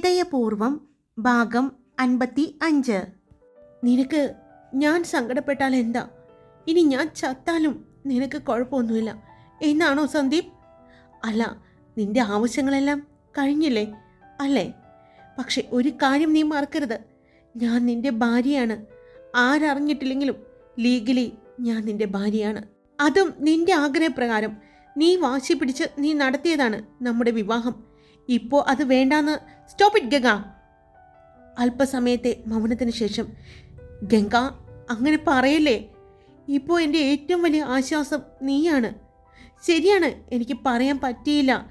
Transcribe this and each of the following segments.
ഹൃദയപൂർവം ഭാഗം അൻപത്തി അഞ്ച് നിനക്ക് ഞാൻ സങ്കടപ്പെട്ടാൽ എന്താ? ഇനി ഞാൻ ചത്താലും നിനക്ക് കുഴപ്പമൊന്നുമില്ല. എന്നാണോ സന്ദീപ്? അല്ല നിന്റെ ആവശ്യങ്ങളെല്ലാം കഴിഞ്ഞില്ലേ? അല്ലേ? പക്ഷെ ഒരു കാര്യം നീ മറക്കരുത്. ഞാൻ നിന്റെ ഭാര്യയാണ്. ആരറിഞ്ഞിട്ടില്ലെങ്കിലും ലീഗലി ഞാൻ നിന്റെ ഭാര്യയാണ്. അതും നിന്റെ ആഗ്രഹപ്രകാരം. നീ വാശി പിടിച്ച് നീ നടത്തിയതാണ് നമ്മുടെ വിവാഹം. ഇപ്പോൾ അത് വേണ്ടാന്ന് സ്റ്റോപ്പ് ഇറ്റ് ഗംഗ. അല്പസമയത്തെ മൗനത്തിന് ശേഷം ഗംഗ അങ്ങനെ പറയല്ലേ? ഇപ്പോൾ എന്റെ ഏറ്റവും വലിയ ആശ്വാസം നീയാണ്. ശരിയാണ് എനിക്ക് പറയാൻ പറ്റിയില്ല.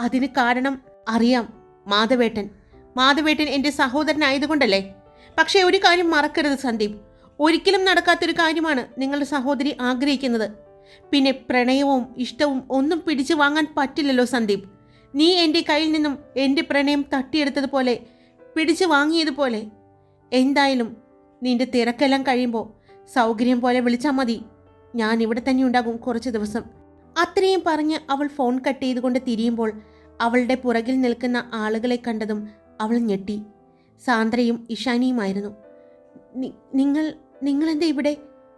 അതിന് കാരണം അറിയാം മാധവേട്ടൻ. മാധവേട്ടൻ എന്റെ സഹോദരനായതുകൊണ്ടല്ലേ? പക്ഷേ ഒരു കാര്യം മറക്കരുത് സന്ദീപ്. ഒരിക്കലും നടക്കാത്തൊരു കാര്യമാണ് നിങ്ങളുടെ സഹോദരി ആഗ്രഹിക്കുന്നത്. പിന്നെ പ്രണയവും ഇഷ്ടവും ഒന്നും പിടിച്ചു വാങ്ങാൻ പറ്റില്ലല്ലോ സന്ദീപ്. നീ എന്റെ കയ്യിൽ നിന്നും എന്റെ പ്രണയം തട്ടിയെടുത്തതുപോലെ പിടിച്ചു വാങ്ങിയതുപോലെ. എന്തായാലും നിന്റെ തിരക്കെല്ലാം കഴിയുമ്പോൾ സൗകര്യം പോലെ വിളിച്ചാൽ മതി. ഞാൻ ഇവിടെ തന്നെ ഉണ്ടാകും കുറച്ച് ദിവസം. അത്രയും പറഞ്ഞ് അവൾ ഫോൺ കട്ട് ചെയ്തുകൊണ്ട് തിരിയുമ്പോൾ അവളുടെ പുറകിൽ നിൽക്കുന്ന ആളുകളെ കണ്ടതും അവൾ ഞെട്ടി. സാന്ദ്രയും ഇഷാനിയുമായിരുന്നു. "നി- നിങ്ങൾ നിങ്ങളെന്താ ഇവിടെ?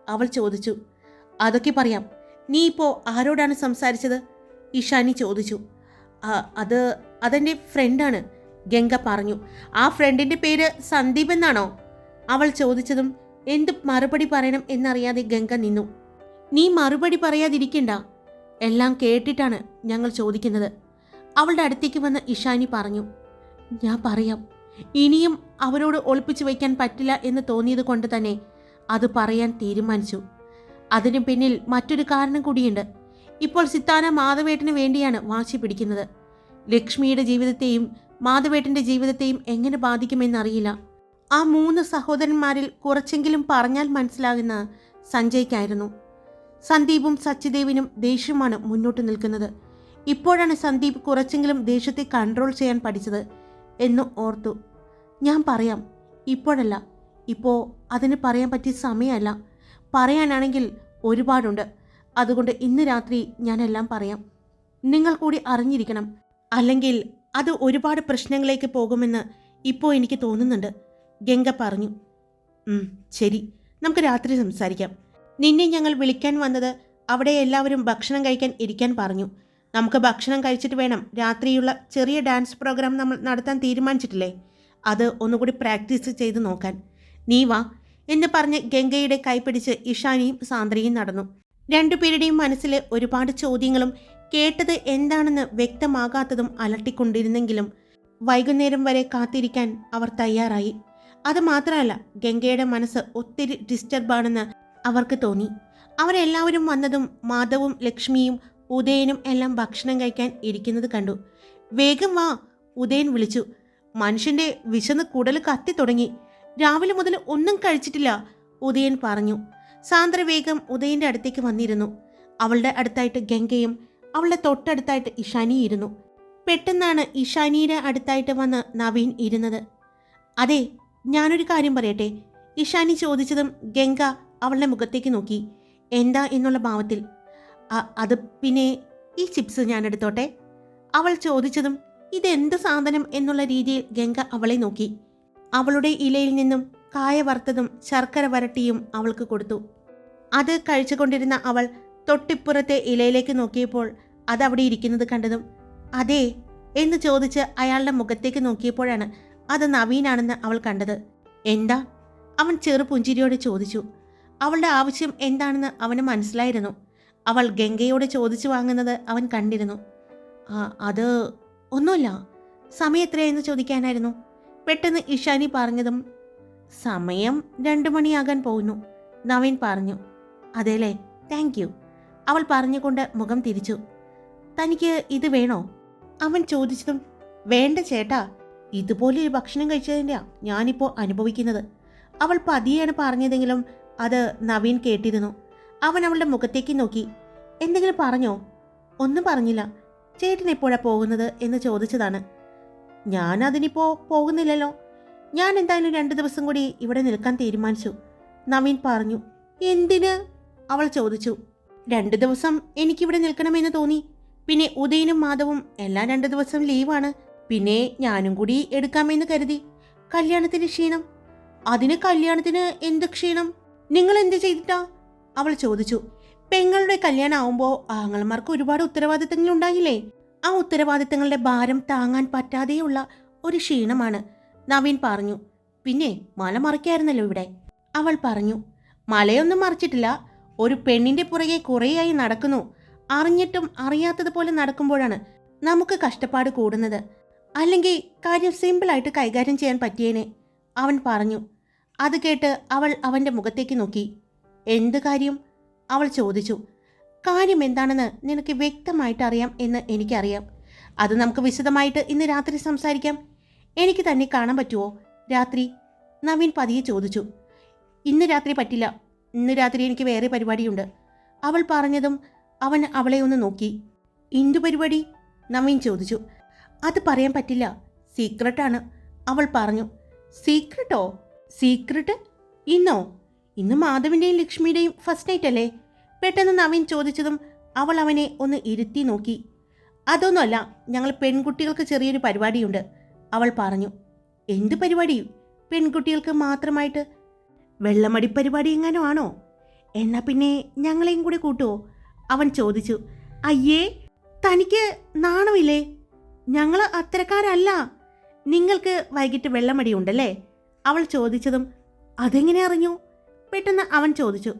അവൾ ചോദിച്ചു. അതൊക്കെ പറയാം. നീ ഇപ്പോൾ ആരോടാണ് സംസാരിച്ചത്? ഇഷാനി ചോദിച്ചു. "ആ, അത് അതെന്റെ ഫ്രണ്ടാണ് ഗംഗ പറഞ്ഞു. ആ ഫ്രണ്ടിന്റെ പേര് സന്ദീപ് എന്നാണോ? അവൾ ചോദിച്ചതും എന്ത് മറുപടി പറയണം എന്നറിയാതെ ഗംഗ നിന്നു. നീ മറുപടി പറയാതിരിക്കണ്ട. എല്ലാം കേട്ടിട്ടാണ് ഞങ്ങൾ ചോദിക്കുന്നത്. അവളുടെ അടുത്തേക്ക് വന്ന് ഇഷാനി പറഞ്ഞു. ഞാൻ പറയാം. ഇനിയും അവരോട് ഒളിപ്പിച്ചു വയ്ക്കാൻ പറ്റില്ല എന്ന് തോന്നിയത് കൊണ്ട് തന്നെ അത് പറയാൻ തീരുമാനിച്ചു. അതിനു പിന്നിൽ മറ്റൊരു കാരണം കൂടിയുണ്ട്. ഇപ്പോൾ സിത്താന മാധവേട്ടന് വേണ്ടിയാണ് വാശി പിടിക്കുന്നത്. ലക്ഷ്മിയുടെ ജീവിതത്തെയും മാധവേട്ടന്റെ ജീവിതത്തെയും എങ്ങനെ ബാധിക്കുമെന്നറിയില്ല. ആ മൂന്ന് സഹോദരന്മാരിൽ കുറച്ചെങ്കിലും പറഞ്ഞാൽ മനസ്സിലാകുന്ന സഞ്ജയ്ക്കായിരുന്നു. സന്ദീപും സച്ചിദേവിനും ദേഷ്യമാണ് മുന്നോട്ട് നിൽക്കുന്നത്. ഇപ്പോഴാണ് സന്ദീപ് കുറച്ചെങ്കിലും ദേഷ്യത്തെ കൺട്രോൾ ചെയ്യാൻ പഠിച്ചത് എന്ന് ഓർത്തു. ഞാൻ പറയാം ഇപ്പോഴല്ല. ഇപ്പോൾ അതിന് പറയാൻ പറ്റിയ സമയമല്ല. പറയാനാണെങ്കിൽ ഒരുപാടുണ്ട്. അതുകൊണ്ട് ഇന്ന് രാത്രി ഞാനെല്ലാം പറയാം. നിങ്ങൾ കൂടി അറിഞ്ഞിരിക്കണം. അല്ലെങ്കിൽ അത് ഒരുപാട് പ്രശ്നങ്ങളിലേക്ക് പോകുമെന്ന് ഇപ്പോൾ എനിക്ക് തോന്നുന്നുണ്ട്. ഗംഗ പറഞ്ഞു. ശരി. നമുക്ക് രാത്രി സംസാരിക്കാം. നിന്നെ ഞങ്ങൾ വിളിക്കാൻ വന്നത് അവിടെ എല്ലാവരും ഭക്ഷണം കഴിക്കാൻ ഇരിക്കാൻ പറഞ്ഞു. നമുക്ക് ഭക്ഷണം കഴിച്ചിട്ട് വേണം രാത്രിയുള്ള ചെറിയ ഡാൻസ് പ്രോഗ്രാം നമ്മൾ നടത്താൻ തീരുമാനിച്ചിട്ടില്ലേ? അത് ഒന്നുകൂടി പ്രാക്ടീസ് ചെയ്ത് നോക്കാൻ. നീ വാ. എന്ന് പറഞ്ഞ് ഗംഗയുടെ കൈപിടിച്ച് ഇഷാനിയും സാന്ദ്രയും നടന്നു. രണ്ടുപേരുടെയും മനസ്സിലെ ഒരുപാട് ചോദ്യങ്ങളും കേട്ടത് എന്താണെന്ന് വ്യക്തമാകാത്തതും അലട്ടിക്കൊണ്ടിരുന്നെങ്കിലും വൈകുന്നേരം വരെ കാത്തിരിക്കാൻ അവർ തയ്യാറായി. അത് മാത്രമല്ല ഗംഗയുടെ മനസ്സ് ഒത്തിരി ഡിസ്റ്റർബാണെന്ന് അവർക്ക് തോന്നി. അവരെല്ലാവരും വന്നതും മാധവും ലക്ഷ്മിയും ഉദയനും എല്ലാം ഭക്ഷണം കഴിക്കാൻ ഇരിക്കുന്നത് കണ്ടു. വേഗം വാ ഉദയൻ വിളിച്ചു. മനുഷ്യന്റെ വിശന്ന് കുടൽ കത്തി തുടങ്ങി. രാവിലെ മുതൽ ഒന്നും കഴിച്ചിട്ടില്ല ഉദയൻ പറഞ്ഞു. സാന്ദ്ര വേഗം ഉദയന്റെ അടുത്തേക്ക് വന്നിരുന്നു. അവളുടെ അടുത്തായിട്ട് ഗംഗയും അവളുടെ തൊട്ടടുത്തായിട്ട് ഇഷാനി ഇരുന്നു. പെട്ടെന്നാണ് ഇഷാനിയുടെ അടുത്തായിട്ട് വന്ന് നവീൻ ഇരുന്നത്. അതെ ഞാനൊരു കാര്യം പറയട്ടെ? ഇഷാനി ചോദിച്ചതും ഗംഗ അവളുടെ മുഖത്തേക്ക് നോക്കി. എന്താ? എന്നുള്ള ഭാവത്തിൽ. അത് പിന്നെ ഈ ചിപ്സ് ഞാൻ എടുത്തോട്ടെ അവൾ ചോദിച്ചതും ഇതെന്ത് സാധനം? എന്നുള്ള രീതിയിൽ ഗംഗ അവളെ നോക്കി. അവളുടെ ഇലയിൽ നിന്നും കായ വറുത്തതും ശർക്കര വരട്ടിയും അവൾക്ക് കൊടുത്തു. അത് കഴിച്ചുകൊണ്ടിരുന്ന അവൾ തൊട്ടിപ്പുറത്തെ ഇലയിലേക്ക് നോക്കിയപ്പോൾ അതവിടെ ഇരിക്കുന്നത് കണ്ടതും അതെ എന്ന് ചോദിച്ച് അയാളുടെ മുഖത്തേക്ക് നോക്കിയപ്പോഴാണ് അത് നവീനാണെന്ന് അവൾ കണ്ടത്. എന്താ? അവൻ ചെറുപുഞ്ചിരിയോടെ ചോദിച്ചു. അവളുടെ ആവശ്യം എന്താണെന്ന് അവന് മനസ്സിലായിരുന്നു. അവൾ ഗംഗയോട് ചോദിച്ചു വാങ്ങുന്നത് അവൻ കണ്ടിരുന്നു. ആ അത് ഒന്നുമില്ല. സമയം എത്രയെന്ന് ചോദിക്കാനായിരുന്നു. പെട്ടെന്ന് ഇഷാനി പറഞ്ഞതും സമയം രണ്ടു മണിയാകാൻ പോകുന്നു നവീൻ പറഞ്ഞു. അതേലേ താങ്ക് യു അവൾ പറഞ്ഞുകൊണ്ട് മുഖം തിരിച്ചു. തനിക്ക് ഇത് വേണോ? അവൻ ചോദിച്ചതും വേണ്ട ചേട്ടാ ഇതുപോലെ ഒരു ഭക്ഷണം കഴിച്ചതിന്റെയാ ഞാനിപ്പോൾ അനുഭവിക്കുന്നത്. അവൾ പതിയാണ് പറഞ്ഞതെങ്കിലും അത് നവീൻ കേട്ടിരുന്നു. അവൻ അവളുടെ മുഖത്തേക്ക് നോക്കി. എന്തെങ്കിലും പറഞ്ഞോ? ഒന്നും പറഞ്ഞില്ല. ചേട്ടൻ എപ്പോഴാണ് പോകുന്നത് എന്ന് ചോദിച്ചതാണ്. ഞാൻ അതിനിപ്പോൾ പോകുന്നില്ലല്ലോ. ഞാൻ എന്തായാലും രണ്ട് ദിവസം കൂടി ഇവിടെ നിൽക്കാൻ തീരുമാനിച്ചു. നവീൻ പറഞ്ഞു എന്തിന്? അവൾ ചോദിച്ചു രണ്ടു ദിവസം എനിക്കിവിടെ നിൽക്കണമെന്ന് തോന്നി. പിന്നെ ഉദയനും മാധവും എല്ലാം രണ്ടു ദിവസം ലീവാണ്. പിന്നെ ഞാനും കൂടി എടുക്കാമെന്ന് കരുതി. കല്യാണത്തിന് ക്ഷീണം. അതിന് കല്യാണത്തിന് എന്ത് ക്ഷീണം? നിങ്ങൾ എന്ത് ചെയ്തിട്ടാ? അവൾ ചോദിച്ചു പെങ്ങളുടെ കല്യാണം ആവുമ്പോൾ ആങ്ങളമാർക്ക് ഒരുപാട് ഉത്തരവാദിത്തങ്ങൾ ഉണ്ടായില്ലേ ആ ഉത്തരവാദിത്തങ്ങളുടെ ഭാരം താങ്ങാൻ പറ്റാതെയുള്ള ഒരു ക്ഷീണമാണ്. നവീൻ പറഞ്ഞു പിന്നെ മല മറിക്കായിരുന്നല്ലോ ഇവിടെ. അവൾ പറഞ്ഞു മലയൊന്നും മറിച്ചിട്ടില്ല. ഒരു പെണ്ണിന്റെ പുറകെ കുറേയായി നടക്കുന്നു. അറിഞ്ഞിട്ടും അറിയാത്തതുപോലെ നടക്കുമ്പോഴാണ് നമുക്ക് കഷ്ടപ്പാട് കൂടുന്നത്. അല്ലെങ്കിൽ കാര്യം സിമ്പിളായിട്ട് കൈകാര്യം ചെയ്യാൻ പറ്റിയേനെ. അവൻ പറഞ്ഞു. അത് കേട്ട് അവൾ അവന്റെ മുഖത്തേക്ക് നോക്കി. എന്ത് കാര്യം? അവൾ ചോദിച്ചു. കാര്യം എന്താണെന്ന് നിനക്ക് വ്യക്തമായിട്ട് അറിയാം എന്ന് എനിക്കറിയാം. അത് നമുക്ക് വിശദമായിട്ട് ഇന്ന് രാത്രി സംസാരിക്കാം. എനിക്ക് തന്നെ കാണാൻ പറ്റുമോ രാത്രി? നവീൻ പതിയെ ചോദിച്ചു. ഇന്ന് രാത്രി പറ്റില്ല. ഇന്ന് രാത്രി എനിക്ക് വേറെ പരിപാടിയുണ്ട്. അവൾ പറഞ്ഞതും അവൻ അവളെ ഒന്ന് നോക്കി. എന്തു പരിപാടി? നവീൻ ചോദിച്ചു. അത് പറയാൻ പറ്റില്ല. സീക്രട്ടാണ് അവൾ പറഞ്ഞു. സീക്രട്ടോ സീക്രട്ട് ഇന്നോ? ഇന്ന് മാധവിന്റെയും ലക്ഷ്മിയുടെയും ഫസ്റ്റ് നൈറ്റ് അല്ലേ? പെട്ടെന്ന് നവീൻ ചോദിച്ചതും അവൾ അവനെ ഒന്ന് ഇരുത്തി നോക്കി. അതൊന്നുമല്ല. ഞങ്ങൾ പെൺകുട്ടികൾക്ക് ചെറിയൊരു പരിപാടിയുണ്ട്. അവൾ പറഞ്ഞു. എന്ത് പരിപാടി? പെൺകുട്ടികൾക്ക് മാത്രമായിട്ട് വെള്ളമടി പരിപാടി എങ്ങാനോ ആണോ എന്നാ പിന്നെ ഞങ്ങളെയും കൂടെ കൂട്ടുവോ അവൻ ചോദിച്ചു. അയ്യേ തനിക്ക് നാണമില്ലേ? ഞങ്ങൾ അത്തരക്കാരല്ല. നിങ്ങൾക്ക് വൈകിട്ട് വെള്ളമടി ഉണ്ടല്ലേ? അവൾ ചോദിച്ചതും അതെങ്ങനെ അറിഞ്ഞു? പെട്ടെന്ന് അവൻ ചോദിച്ചു.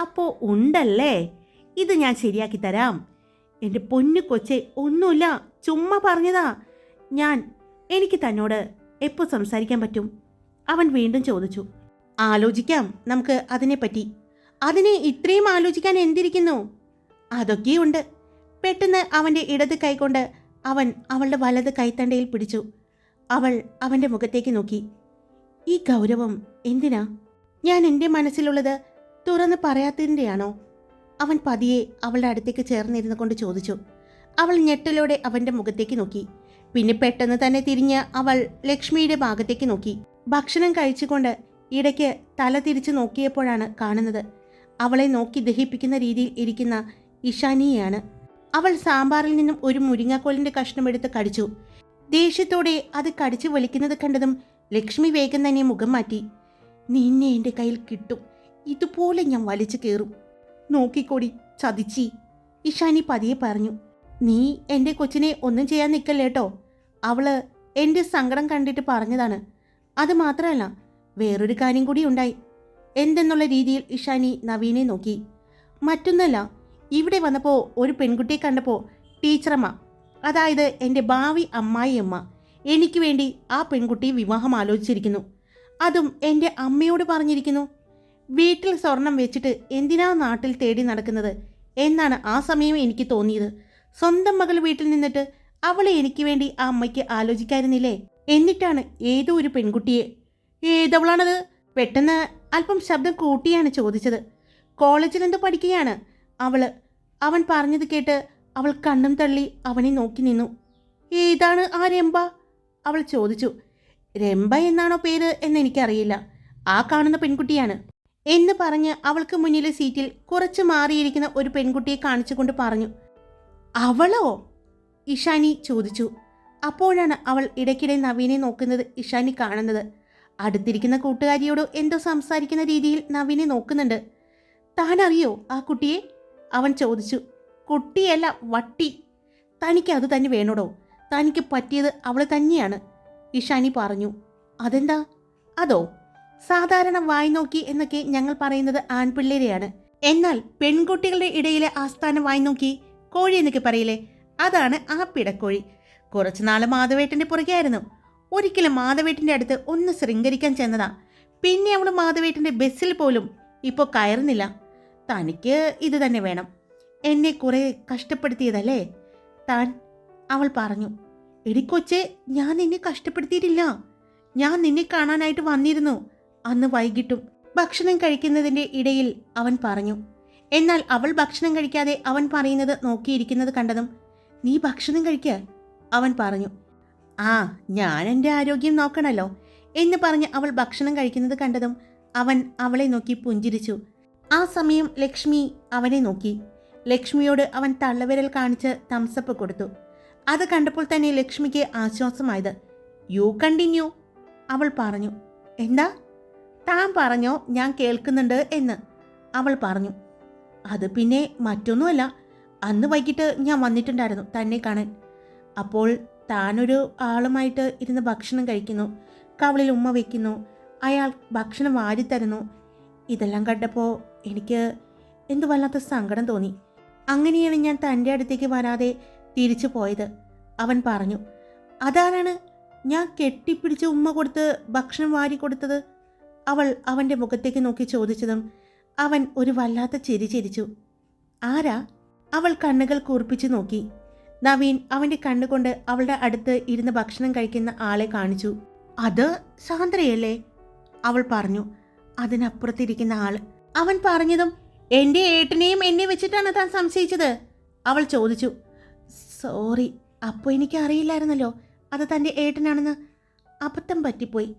അപ്പോൾ ഉണ്ടല്ലേ? ഇത് ഞാൻ ശരിയാക്കി തരാം. എന്റെ പൊന്നു കൊച്ചെ ഒന്നുമില്ല. ചുമ്മാ പറഞ്ഞതാ. ഞാൻ എനിക്ക് തന്നോട് എപ്പോൾ സംസാരിക്കാൻ പറ്റും? അവൻ വീണ്ടും ചോദിച്ചു. ആലോചിക്കാം നമുക്ക് അതിനെപ്പറ്റി. അതിനെ ഇത്രയും ആലോചിക്കാൻ എന്തിരിക്കുന്നു? അതൊക്കെയുണ്ട്. പെട്ടെന്ന് അവന്റെ ഇടത് കൈകൊണ്ട് അവൻ അവളുടെ വലത് കൈത്തണ്ടയിൽ പിടിച്ചു. അവൾ അവന്റെ മുഖത്തേക്ക് നോക്കി. ഈ ഗൗരവം എന്തിനാ? ഞാൻ എന്റെ മനസ്സിലുള്ളത് തുറന്ന് പറയാത്തതിന്റെയാണോ അവൻ പതിയെ അവളുടെ അടുത്തേക്ക് ചേർന്നിരുന്നു കൊണ്ട് ചോദിച്ചു. അവൾ ഞെട്ടലോടെ അവന്റെ മുഖത്തേക്ക് നോക്കി. പിന്നെ പെട്ടെന്ന് തന്നെ തിരിഞ്ഞ് അവൾ ലക്ഷ്മിയുടെ ഭാഗത്തേക്ക് നോക്കി. ഭക്ഷണം കഴിച്ചുകൊണ്ട് ഇടയ്ക്ക് തല തിരിച്ചു നോക്കിയപ്പോഴാണ് കാണുന്നത്. അവളെ നോക്കി ദഹിപ്പിക്കുന്ന രീതിയിൽ ഇരിക്കുന്ന ഇഷാനിയെയാണ് അവൾ സാമ്പാറിൽ നിന്നും ഒരു മുരിങ്ങാക്കോലിന്റെ കഷ്ണം എടുത്ത് കടിച്ചു. ദേഷ്യത്തോടെ അത് കടിച്ചു വലിക്കുന്നത് കണ്ടതും ലക്ഷ്മി വേഗം തന്നെ മുഖം മാറ്റി. നിന്നെ എന്റെ കയ്യിൽ കിട്ടും. ഇതുപോലെ ഞാൻ വലിച്ചു കയറും. നോക്കിക്കോടി ചതിച്ചി. ഇഷാനി പതിയെ പറഞ്ഞു. നീ എന്റെ കൊച്ചിനെ ഒന്നും ചെയ്യാൻ നിൽക്കല്ലേട്ടോ അവൾ എന്റെ സങ്കടം കണ്ടിട്ട് പറഞ്ഞതാണ്. അത് മാത്രമല്ല വേറൊരു കാര്യം കൂടി ഉണ്ടായി. എന്തെന്നുള്ള രീതിയിൽ ഇഷാനി നവീനെ നോക്കി. മറ്റൊന്നല്ല ഇവിടെ വന്നപ്പോൾ ഒരു പെൺകുട്ടിയെ കണ്ടപ്പോൾ ടീച്ചറമ്മ അതായത് എന്റെ ഭാവി അമ്മായിയമ്മ എനിക്ക് വേണ്ടി ആ പെൺകുട്ടി വിവാഹം ആലോചിച്ചിരിക്കുന്നു. അതും എന്റെ അമ്മയോട് പറഞ്ഞിരിക്കുന്നു. വീട്ടിൽ സ്വർണം വെച്ചിട്ട് എന്തിനാ നാട്ടിൽ തേടി നടക്കുന്നത് എന്നാണ് ആ സമയം എനിക്ക് തോന്നിയത്. സ്വന്തം മകൾ വീട്ടിൽ നിന്നിട്ട് അവളെ എനിക്ക് വേണ്ടി ആ അമ്മയ്ക്ക് ആലോചിക്കായിരുന്നില്ലേ? എന്നിട്ടാണ് ഏതോ ഒരു പെൺകുട്ടിയെ ഏതവളാണത്? പെട്ടെന്ന് അല്പം ശബ്ദം കൂട്ടിയാണ് ചോദിച്ചത്. കോളേജിൽ എന്ത് പഠിക്കുകയാണ്? അവൾ അവൻ പറഞ്ഞത് കേട്ട് അവൾ കണ്ണും തള്ളി അവനെ നോക്കി നിന്നു. ഏതാണ് ആ രംഭ? അവൾ ചോദിച്ചു. രംഭ എന്നാണോ പേര് എന്ന് എനിക്കറിയില്ല. ആ കാണുന്ന പെൺകുട്ടിയാണ്. എന്ന് പറഞ്ഞ് അവൾക്ക് മുന്നിലെ സീറ്റിൽ കുറച്ച് മാറിയിരിക്കുന്ന ഒരു പെൺകുട്ടിയെ കാണിച്ചുകൊണ്ട് പറഞ്ഞു. അവളോ? ഇഷാനി ചോദിച്ചു. അപ്പോഴാണ് അവൾ ഇടയ്ക്കിടെ നവീനെ നോക്കുന്നത് ഇഷാനി കാണുന്നത്. അടുത്തിരിക്കുന്ന കൂട്ടുകാരിയോട് എന്തോ സംസാരിക്കുന്ന രീതിയിൽ നവീനെ നോക്കുന്നുണ്ട്. താൻ അറിയോ ആ കുട്ടിയെ? അവൻ ചോദിച്ചു. കുട്ടിയല്ല വട്ടി. തനിക്ക് അത് തന്നെ വേണോടോ? തനിക്ക് പറ്റിയത് അവൾ തന്നെയാണ്. ഇഷാനി പറഞ്ഞു. അതെന്താ? അതോ? സാധാരണ വായി നോക്കി എന്നൊക്കെ ഞങ്ങൾ പറയുന്നത് ആൺപിള്ളേരെയാണ്. എന്നാൽ പെൺകുട്ടികളുടെ ഇടയിലെ ആസ്ഥാനം വായി നോക്കി കോഴി എന്നൊക്കെ പറയില്ലേ? അതാണ് ആ പിടക്കോഴി. കുറച്ചുനാൾ മാധവേട്ടന്റെ പുറകെയായിരുന്നു. ഒരിക്കലും മാധവേട്ടിന്റെ അടുത്ത് ഒന്ന് ശൃംഗരിക്കാൻ ചെന്നതാ. പിന്നെ അവൾ മാധവേട്ടിന്റെ ബസ്സിൽ പോലും ഇപ്പോൾ കയറുന്നില്ല. തനിക്ക് ഇത് തന്നെ വേണം. എന്നെ കുറെ കഷ്ടപ്പെടുത്തിയതല്ലേ? താൻ അവൾ പറഞ്ഞു എടിക്കൊച്ചെ ഞാൻ നിന്നെ കഷ്ടപ്പെടുത്തിയിട്ടില്ല. ഞാൻ നിന്നെ കാണാനായിട്ട് വന്നിരുന്നു. അന്ന് വൈകിട്ടും ഭക്ഷണം കഴിക്കുന്നതിന്റെ ഇടയിൽ അവൻ പറഞ്ഞു എന്നാൽ അവൾ ഭക്ഷണം കഴിക്കാതെ അവൻ പറയുന്നത് നോക്കിയിരിക്കുന്നത് കണ്ടതും നീ ഭക്ഷണം കഴിക്കുക അവൻ പറഞ്ഞു. ആ ഞാൻ എന്റെ ആരോഗ്യം നോക്കണല്ലോ എന്ന് പറഞ്ഞ് അവൾ ഭക്ഷണം കഴിക്കുന്നത് കണ്ടതും അവൻ അവളെ നോക്കി പുഞ്ചിരിച്ചു. ആ സമയം ലക്ഷ്മി അവനെ നോക്കി. ലക്ഷ്മിയോട് അവൻ തള്ളവിരൽ കാണിച്ച് തംസപ്പ് കൊടുത്തു. അത് കണ്ടപ്പോൾ തന്നെ ലക്ഷ്മിക്ക് ആശ്വാസമായത്. യു കണ്ടിന്യൂ അവൾ പറഞ്ഞു. എന്താ? താൻ പറഞ്ഞോ ഞാൻ കേൾക്കുന്നുണ്ട് എന്ന് അവൾ പറഞ്ഞു. അത് പിന്നെ മറ്റൊന്നുമല്ല. അന്ന് വൈകിട്ട് ഞാൻ വന്നിട്ടുണ്ടായിരുന്നു തന്നെ കാണാൻ. അപ്പോൾ താനൊരു ആളുമായിട്ട് ഇരുന്ന് ഭക്ഷണം കഴിക്കുന്നു. കവളിൽ ഉമ്മ വയ്ക്കുന്നു അയാൾ ഭക്ഷണം വാരിത്തരുന്നു ഇതെല്ലാം കണ്ടപ്പോൾ എനിക്ക് എന്തു വല്ലാത്ത സങ്കടം തോന്നി. അങ്ങനെയാണ് ഞാൻ തന്റെ അടുത്തേക്ക് വരാതെ തിരിച്ചു പോയത്. അവൻ പറഞ്ഞു അതാരാണ്? ഞാൻ കെട്ടിപ്പിടിച്ച് ഉമ്മ കൊടുത്ത് ഭക്ഷണം വാരി കൊടുത്തത്? അവൾ അവന്റെ മുഖത്തേക്ക് നോക്കി ചോദിച്ചതും അവൻ ഒരു വല്ലാത്ത ചിരി ചിരിച്ചു. ആരാ? അവൾ കണ്ണുകൾ കൂർപ്പിച്ചു നോക്കി. നവീൻ അവന്റെ കണ്ണുകൊണ്ട് അവളുടെ അടുത്ത് ഇരുന്ന് ഭക്ഷണം കഴിക്കുന്ന ആളെ കാണിച്ചു. അത് സാന്ദ്രയല്ലേ? അവൾ പറഞ്ഞു. അതിനപ്പുറത്തിരിക്കുന്ന ആൾ അവൻ പറഞ്ഞതും എന്റെ ഏട്ടനെയും എന്നെ വെച്ചിട്ടാണ് താൻ സംശയിച്ചത്. അവൾ ചോദിച്ചു. സോറി അപ്പോൾ എനിക്ക് അറിയില്ലായിരുന്നല്ലോ അത് തന്റെ ഏട്ടനാണെന്ന്. അബദ്ധം പറ്റിപ്പോയി.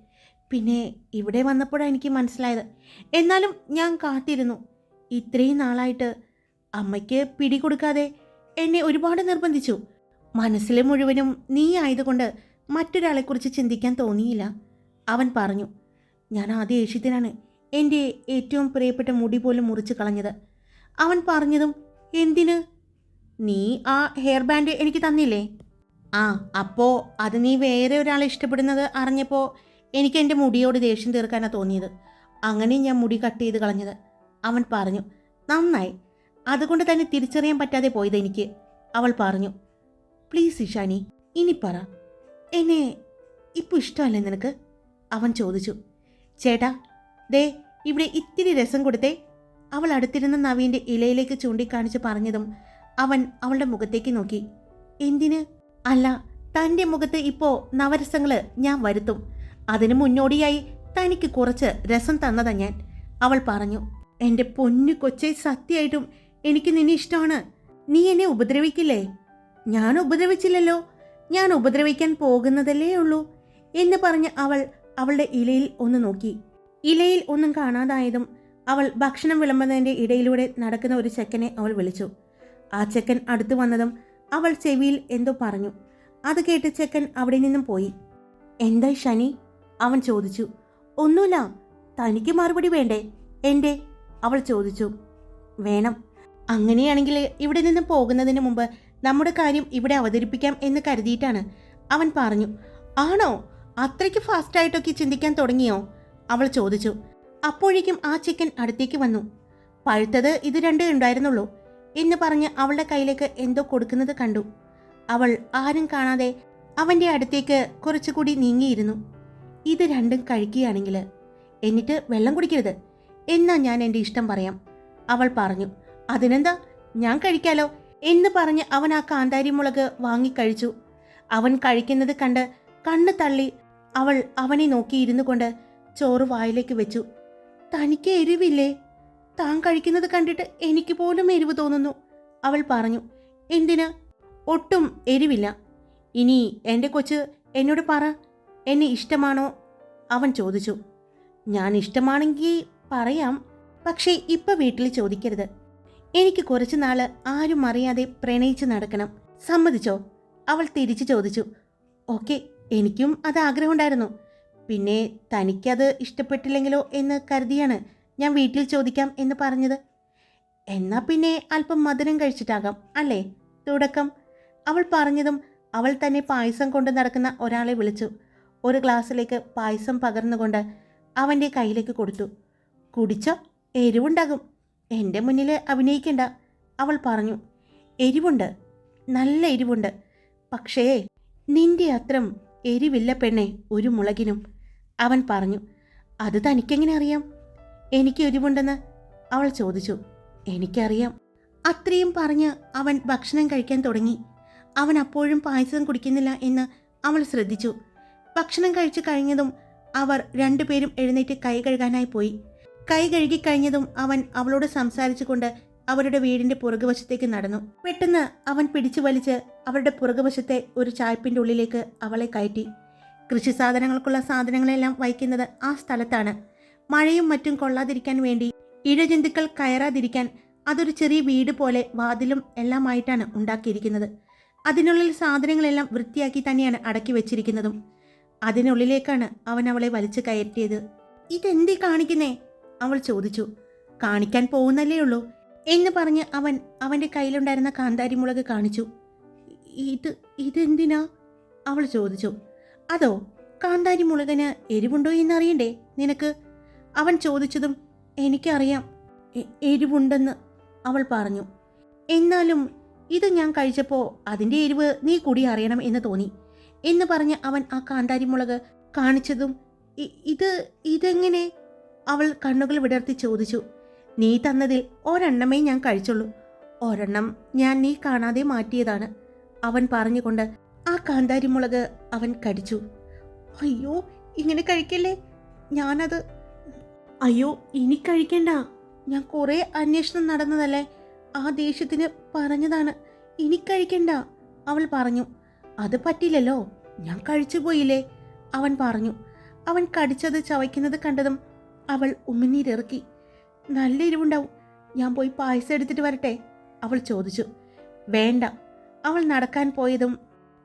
പിന്നെ ഇവിടെ വന്നപ്പോഴാണ് എനിക്ക് മനസ്സിലായത്. എന്നാലും ഞാൻ കാത്തിരുന്നു. ഇത്രയും നാളായിട്ട് അമ്മയ്ക്ക് പിടികൊടുക്കാതെ എന്നെ ഒരുപാട് നിർബന്ധിച്ചു. മനസ്സിലെ മുഴുവനും നീ ആയതുകൊണ്ട് മറ്റൊരാളെക്കുറിച്ച് ചിന്തിക്കാൻ തോന്നിയില്ല. അവൻ പറഞ്ഞു ഞാൻ ആദ്യ ഏഷ്യത്തിനാണ് എന്റെ ഏറ്റവും പ്രിയപ്പെട്ട മുടി പോലും മുറിച്ച് കളഞ്ഞത്. അവൻ പറഞ്ഞതും എന്തിന്? നീ ആ ഹെയർ ബാൻഡ് എനിക്ക് തന്നില്ലേ? ആ അപ്പോൾ അത് നീ വേറെ ഒരാളെ ഇഷ്ടപ്പെടുന്നത് അറിഞ്ഞപ്പോൾ എനിക്ക് എന്റെ മുടിയോട് ദേഷ്യം തീർക്കാനാണ് തോന്നിയത്. അങ്ങനെ ഞാൻ മുടി കട്ട് ചെയ്ത് കളഞ്ഞത്. അവൻ പറഞ്ഞു നന്നായി. അതുകൊണ്ട് തന്നെ തിരിച്ചറിയാൻ പറ്റാതെ പോയത് എനിക്ക്. അവൾ പറഞ്ഞു പ്ലീസ് ഇഷാനി ഇനി പറ. എന്നെ ഇപ്പോൾ ഇഷ്ടമല്ലേ നിനക്ക്? അവൻ ചോദിച്ചു ചേട്ടാ ദേ ഇവിടെ ഇത്തിരി രസം കൊടുത്തേ. അവൾ അടുത്തിരുന്ന നവീന്റെ ഇലയിലേക്ക് ചൂണ്ടിക്കാണിച്ച് പറഞ്ഞതും അവൻ അവളുടെ മുഖത്തേക്ക് നോക്കി. എന്തിന്? അല്ല തന്റെ മുഖത്ത് ഇപ്പോൾ നവരസങ്ങൾ ഞാൻ വരുത്തും. അതിനു മുന്നോടിയായി തനിക്ക് കുറച്ച് രസം തന്നതാ ഞാൻ. അവൾ പറഞ്ഞു എന്റെ പൊന്നു കൊച്ചെ സത്യമായിട്ടും എനിക്ക് നിന്നെ ഇഷ്ടമാണ്. നീ എന്നെ ഉപദ്രവിക്കില്ലേ? ഞാൻ ഉപദ്രവിച്ചില്ലല്ലോ. ഞാൻ ഉപദ്രവിക്കാൻ പോകുന്നതല്ലേ ഉള്ളൂ എന്ന് പറഞ്ഞ് അവൾ അവളുടെ ഇലയിൽ ഒന്ന് നോക്കി. ഇലയിൽ ഒന്നും കാണാതായതും അവൾ ഭക്ഷണം വിളമ്പുന്നതിന്റെ ഇടയിലൂടെ നടക്കുന്ന ഒരു ചെക്കനെ അവൾ വിളിച്ചു. ആ ചെക്കൻ അടുത്തു വന്നതും അവൾ ചെവിയിൽ എന്തോ പറഞ്ഞു. അത് കേട്ട് ചെക്കൻ അവിടെ നിന്നും പോയി. എന്തായി ശനി? അവൻ ചോദിച്ചു. ഒന്നുമില്ല തനിക്ക് മറുപടി വേണ്ടേ? എന്റെ അവൾ ചോദിച്ചു. വേണം. അങ്ങനെയാണെങ്കിൽ ഇവിടെ നിന്ന് പോകുന്നതിന് മുമ്പ് നമ്മുടെ കാര്യം ഇവിടെ അവതരിപ്പിക്കാം എന്ന് കരുതിയിട്ടാണ് അവൻ പറഞ്ഞു ആണോ? അത്രയ്ക്ക് ഫാസ്റ്റായിട്ടൊക്കെ ചിന്തിക്കാൻ തുടങ്ങിയോ? അവൾ ചോദിച്ചു. അപ്പോഴേക്കും ആ ചിക്കൻ അടുത്തേക്ക് വന്നു. പഴുത്തത് ഇത് രണ്ടേ ഉണ്ടായിരുന്നുള്ളൂ എന്ന് പറഞ്ഞ് അവളുടെ കയ്യിലേക്ക് എന്തോ കൊടുക്കുന്നത് കണ്ടു. അവൾ ആരും കാണാതെ അവന്റെ അടുത്തേക്ക് കുറച്ചുകൂടി നീങ്ങിയിരുന്നു. ഇത് രണ്ടും കഴിക്കുകയാണെങ്കിൽ എന്നിട്ട് വെള്ളം കുടിക്കരുത്. എന്നാ ഞാൻ എന്റെ ഇഷ്ടം പറയാം അവൾ പറഞ്ഞു. അതിനെന്താ? ഞാൻ കഴിക്കാലോ. എന്ന് പറഞ്ഞ് അവൻ ആ കാന്താരി മുളക് വാങ്ങിക്കഴിച്ചു അവൻ കഴിക്കുന്നത് കണ്ട് കണ്ണ് തള്ളി അവൾ അവനെ നോക്കിയിരുന്നു കൊണ്ട് ചോറ് വായിലേക്ക് വെച്ചു. തനിക്ക് എരിവില്ലേ? താൻ കഴിക്കുന്നത് കണ്ടിട്ട് എനിക്ക് പോലും എരിവ് തോന്നുന്നു. അവൾ പറഞ്ഞു എന്തിന്? ഒട്ടും എരിവില്ല. ഇനി എന്റെ കൊച്ച് എന്നോട് പറ. എന്നെ ഇഷ്ടമാണോ? അവൻ ചോദിച്ചു. ഞാൻ ഇഷ്ടമാണെങ്കിൽ പറയാം. പക്ഷേ ഇപ്പം വീട്ടിൽ ചോദിക്കരുത്. എനിക്ക് കുറച്ചു നാൾ ആരും അറിയാതെ പ്രണയിച്ച് നടക്കണം. സമ്മതിച്ചോ? അവൾ തിരിച്ചു ചോദിച്ചു. ഓക്കെ എനിക്കും അത് ആഗ്രഹമുണ്ടായിരുന്നു. പിന്നെ തനിക്കത് ഇഷ്ടപ്പെട്ടില്ലെങ്കിലോ എന്ന് കരുതിയാണ് ഞാൻ വീട്ടിൽ ചോദിക്കാം എന്ന് പറഞ്ഞത്. എന്നാ പിന്നെ അല്പം മധുരം കഴിച്ചിട്ടാകാം അല്ലേ? തുടക്കം. അവൾ പറഞ്ഞതും അവൾ തന്നെ പായസം കൊണ്ട് നടക്കുന്ന ഒരാളെ വിളിച്ചു. ഒരു ഗ്ലാസ്സിലേക്ക് പായസം പകർന്നുകൊണ്ട് അവന്റെ കയ്യിലേക്ക് കൊടുത്തു. കുടിച്ചോ? എരിവുണ്ടാകും. എന്റെ മുന്നിൽ അഭിനയിക്കണ്ട. അവൾ പറഞ്ഞു എരിവുണ്ട് നല്ല എരിവുണ്ട്. പക്ഷേ നിന്റെ അത്രം എരിവില്ല പെണ്ണെ ഒരു മുളകിനും. അവൻ പറഞ്ഞു അത് തനിക്കെങ്ങനെ അറിയാം? എനിക്ക് എരിവുണ്ടെന്ന്? അവൾ ചോദിച്ചു എനിക്കറിയാം. അത്രയും പറഞ്ഞ് അവൻ ഭക്ഷണം കഴിക്കാൻ തുടങ്ങി. അവൻ അപ്പോഴും പായസം കുടിക്കുന്നില്ല എന്ന് അവൾ ശ്രദ്ധിച്ചു. ഭക്ഷണം കഴിച്ചു കഴിഞ്ഞതും അവർ രണ്ടുപേരും എഴുന്നേറ്റ് കൈ കഴുകാനായി പോയി. കൈ കഴുകി കഴിഞ്ഞതും അവൻ അവളോട് സംസാരിച്ചുകൊണ്ട് അവരുടെ വീടിന്റെ പുറകുവശത്തേക്ക് നടന്നു. പെട്ടെന്ന് അവൻ പിടിച്ചു വലിച്ച് അവരുടെ പുറകുവശത്തെ ഒരു ചായ്പിന്റെ ഉള്ളിലേക്ക് അവളെ കയറ്റി. കൃഷി സാധനങ്ങൾക്കുള്ള സാധനങ്ങളെല്ലാം വയ്ക്കുന്നത് ആ സ്ഥലത്താണ്. മഴയും മറ്റും കൊള്ളാതിരിക്കാൻ വേണ്ടി ഇഴജന്തുക്കൾ കയറാതിരിക്കാൻ അതൊരു ചെറിയ വീട് പോലെ വാതിലും എല്ലാമായിട്ടാണ് ഉണ്ടാക്കിയിരിക്കുന്നത്. അതിനുള്ളിൽ സാധനങ്ങളെല്ലാം വൃത്തിയാക്കി തന്നെയാണ് അടക്കി വെച്ചിരിക്കുന്നതും. അതിനുള്ളിലേക്കാണ് അവൻ അവളെ വലിച്ചു കയറ്റിയത്. ഇതെന്തീ കാണിക്കുന്നേ? അവൾ ചോദിച്ചു കാണിക്കാൻ പോകുന്നല്ലേ ഉള്ളൂ? എന്ന് പറഞ്ഞ് അവൻ അവന്റെ കയ്യിലുണ്ടായിരുന്ന കാന്താരി മുളക് കാണിച്ചു. ഇത് ഇതെന്തിനാ? അവൾ ചോദിച്ചു. അതോ കാന്താരി മുളകിന് എരിവുണ്ടോ എന്നറിയണ്ടേ നിനക്ക്? അവൻ ചോദിച്ചതും എനിക്കറിയാം എരിവുണ്ടെന്ന് അവൾ പറഞ്ഞു. എന്നാലും ഇത് ഞാൻ കഴിച്ചപ്പോൾ അതിന്റെ എരിവ് നീ കൂടി അറിയണം എന്ന് തോന്നി എന്ന് പറഞ്ഞ് അവൻ ആ കാന്താരി മുളക് കാണിച്ചതും ഇത് ഇതെങ്ങനെ? അവൾ കണ്ണുകൾ വിടർത്തി ചോദിച്ചു നീ തന്നതിൽ ഒരെണ്ണമേ ഞാൻ കഴിച്ചുള്ളൂ. ഒരെണ്ണം ഞാൻ നീ കാണാതെ മാറ്റിയതാണ്. അവൻ പറഞ്ഞുകൊണ്ട് ആ കാന്താരി മുളക് അവൻ കടിച്ചു. അയ്യോ ഇങ്ങനെ കഴിക്കല്ലേ? ഞാനത് അയ്യോ ഇനി കഴിക്കണ്ട. ഞാൻ കുറേ അന്വേഷണം നടന്നതല്ലേ? ആ ദേഷ്യത്തിന് പറഞ്ഞതാണ്. ഇനി കഴിക്കണ്ട അവൾ പറഞ്ഞു. അത് പറ്റില്ലല്ലോ. ഞാൻ കഴിച്ചു പോയില്ലേ അവൻ പറഞ്ഞു. അവൻ കടിച്ചത് ചവയ്ക്കുന്നത് കണ്ടതും അവൾ ഉമിനീരിറക്കി. നല്ല ഇരിവുണ്ടാവും ഞാൻ പോയി പായസം എടുത്തിട്ട് വരട്ടെ? അവൾ ചോദിച്ചു. വേണ്ട. അവൾ നടക്കാൻ പോയതും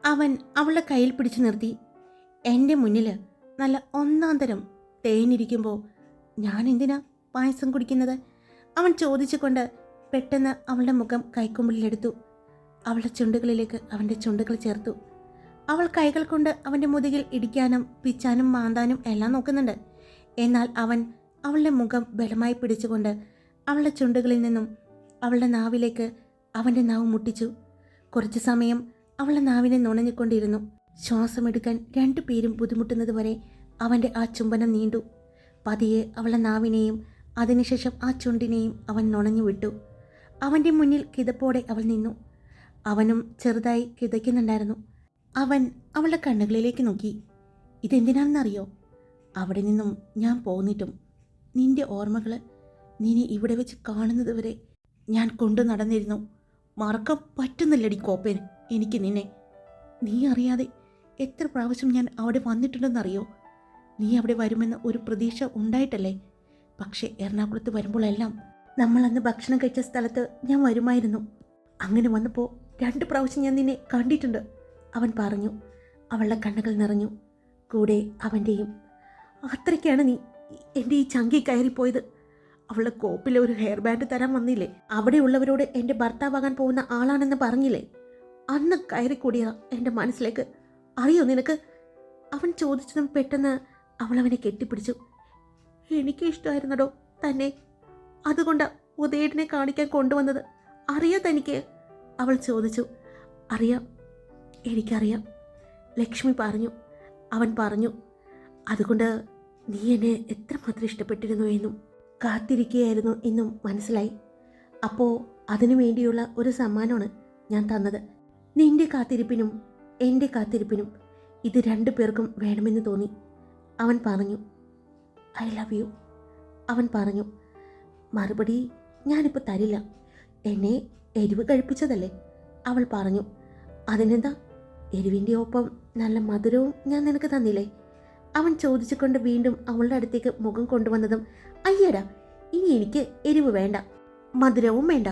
അവൻ അവളുടെ കയ്യിൽ പിടിച്ചു നിർത്തി. എന്റെ മുന്നിൽ നല്ല ഒന്നാം തരം തേനിരിക്കുമ്പോൾ ഞാൻ എന്തിനാ പായസം കുടിക്കുന്നത്? അവൻ ചോദിച്ചുകൊണ്ട് പെട്ടെന്ന് അവളുടെ മുഖം കൈക്കുമ്പിളിലെടുത്തു. അവളുടെ ചുണ്ടുകളിലേക്ക് അവന്റെ ചുണ്ടുകൾ ചേർത്തു. അവൾ കൈകൾ കൊണ്ട് അവന്റെ മുതുകിൽ ഇടിക്കാനും പിച്ചാനും മാന്താനും എല്ലാം നോക്കുന്നുണ്ട്. എന്നാൽ അവൻ അവളുടെ മുഖം ബലമായി പിടിച്ചുകൊണ്ട് അവളുടെ ചുണ്ടുകളിൽ നിന്നും അവളുടെ നാവിലേക്ക് അവന്റെ നാവ് മുട്ടിച്ചു. കുറച്ചു സമയം അവളുടെ നാവിനെ നുണഞ്ഞിക്കൊണ്ടിരുന്നു ശ്വാസമെടുക്കാൻ രണ്ടു പേരും ബുദ്ധിമുട്ടുന്നത് വരെ അവന്റെ ആ ചുംബനം നീണ്ടു. പതിയെ അവളുടെ നാവിനെയും അതിനുശേഷം ആ ചുണ്ടിനെയും അവൻ നുണഞ്ഞു വിട്ടു. അവന്റെ മുന്നിൽ കിതപ്പോടെ അവൾ നിന്നു. അവനും ചെറുതായി കിതയ്ക്കുന്നുണ്ടായിരുന്നു. അവൻ അവളുടെ കണ്ണുകളിലേക്ക് നോക്കി. ഇതെന്തിനാണെന്നറിയോ? അവിടെ നിന്നും ഞാൻ പോന്നിട്ടും നിന്റെ ഓർമ്മകൾ നിന്നെ ഇവിടെ വെച്ച് കാണുന്നത് വരെ ഞാൻ കൊണ്ടു നടന്നിരുന്നു. മറക്കാൻ പറ്റുന്നില്ലടി കോപ്പേൻ എനിക്ക് നിന്നെ. നീ അറിയാതെ എത്ര പ്രാവശ്യം ഞാൻ അവിടെ വന്നിട്ടുണ്ടെന്നറിയോ? നീ അവിടെ വരുമെന്ന് ഒരു പ്രതീക്ഷ ഉണ്ടായിട്ടല്ലേ? പക്ഷേ എറണാകുളത്ത് വരുമ്പോഴെല്ലാം നമ്മൾ അന്ന് ഭക്ഷണം കഴിച്ച സ്ഥലത്ത് ഞാൻ വരുമായിരുന്നു. അങ്ങനെ വന്നപ്പോൾ രണ്ട് പ്രാവശ്യം ഞാൻ നിന്നെ കണ്ടിട്ടുണ്ട് അവൻ പറഞ്ഞു. അവളുടെ കണ്ണുകൾ നിറഞ്ഞു. കൂടെ അവന്റെയും അത്രയ്ക്കാണ് നീ എന്റെ ഈ ചങ്കി കയറിപ്പോയത്. അവളുടെ കോപ്പിൽ ഒരു ഹെയർ ബാൻഡ് തരാൻ വന്നില്ലേ? അവിടെയുള്ളവരോട് എന്റെ ഭർത്താവാകാൻ പോകുന്ന ആളാണെന്ന് പറഞ്ഞില്ലേ? അന്ന് കയറിക്കൂടിയ എന്റെ മനസ്സിലേക്ക് അറിയോ നിനക്ക്? അവൻ ചോദിച്ചതും പെട്ടെന്ന് അവൾ അവനെ കെട്ടിപ്പിടിച്ചു. എനിക്ക് ഇഷ്ടമായിരുന്നടോ തന്നെ. അതുകൊണ്ട് ഉദയടിനെ കാണിക്കാൻ കൊണ്ടുവന്നത്. അറിയോ തനിക്ക്? അവൾ ചോദിച്ചു. അറിയാം. എനിക്കറിയാം. ലക്ഷ്മി പറഞ്ഞു. അവൻ പറഞ്ഞു അതുകൊണ്ട് നീ എന്നെ എത്രമാത്രം ഇഷ്ടപ്പെട്ടിരുന്നു എന്നും കാത്തിരിക്കുകയായിരുന്നു എന്നും മനസ്സിലായി. അപ്പോൾ അതിനു വേണ്ടിയുള്ള ഒരു സമ്മാനമാണ് ഞാൻ തന്നത്. നിന്റെ കാത്തിരിപ്പിനും എന്റെ കാത്തിരിപ്പിനും ഇത് രണ്ടു പേർക്കും വേണമെന്ന് തോന്നി. അവൻ പറഞ്ഞു ഐ ലവ് യു. അവൻ പറഞ്ഞു മറുപടി ഞാനിപ്പോൾ തരില്ല. എന്നെ എരിവ് കഴിപ്പിച്ചതല്ലേ? അവൾ പറഞ്ഞു അതിനെന്താ? എരിവിന്റെ ഒപ്പം നല്ല മധുരവും ഞാൻ നിനക്ക് തന്നില്ലേ? അവൻ ചോദിച്ചുകൊണ്ട് വീണ്ടും അവളുടെ അടുത്തേക്ക് മുഖം കൊണ്ടുവന്നതും അയ്യടാ ഇനി എനിക്ക് എരിവ് വേണ്ട മധുരവും വേണ്ട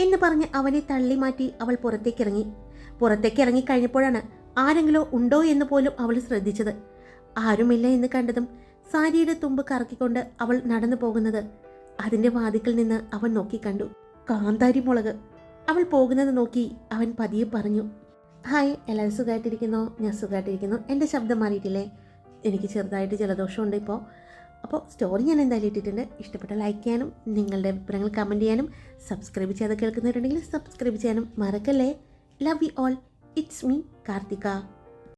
എന്ന് പറഞ്ഞ് അവനെ തള്ളി മാറ്റി അവൾ പുറത്തേക്കിറങ്ങി. പുറത്തേക്ക് ഇറങ്ങി കഴിഞ്ഞപ്പോഴാണ് ആരെങ്കിലോ ഉണ്ടോ എന്ന് പോലും അവൾ ശ്രദ്ധിച്ചത്. ആരുമില്ല എന്ന് കണ്ടതും സാരിയുടെ തുമ്പ് കറക്കിക്കൊണ്ട് അവൾ നടന്നു പോകുന്നത് അതിന്റെ വാതിക്കൽ നിന്ന് അവൻ നോക്കി കണ്ടു. കാന്താരി മുളക്. അവൾ പോകുന്നത് നോക്കി അവൻ പതിയെ പറഞ്ഞു ഹായ് എല്ലാവരും സുഖമായിട്ടിരിക്കുന്നു? ഞാൻ സുഖമായിട്ടിരിക്കുന്നു. എന്റെ ശബ്ദം മാറിയിട്ടില്ലേ? എനിക്ക് ചെറുതായിട്ട് ജലദോഷമുണ്ട് ഇപ്പോൾ. അപ്പോൾ സ്റ്റോറി ഞാൻ എന്തായാലും ഇട്ടിട്ടുണ്ട്. ഇഷ്ടപ്പെട്ട ലൈക്ക് ചെയ്യാനും നിങ്ങളുടെ അഭിപ്രായങ്ങൾ കമന്റ് ചെയ്യാനും സബ്സ്ക്രൈബ് ചെയ്യാതെ കേൾക്കുന്നവരുണ്ടെങ്കിൽ സബ്സ്ക്രൈബ് ചെയ്യാനും മറക്കല്ലേ. Love you all it's me Karthika.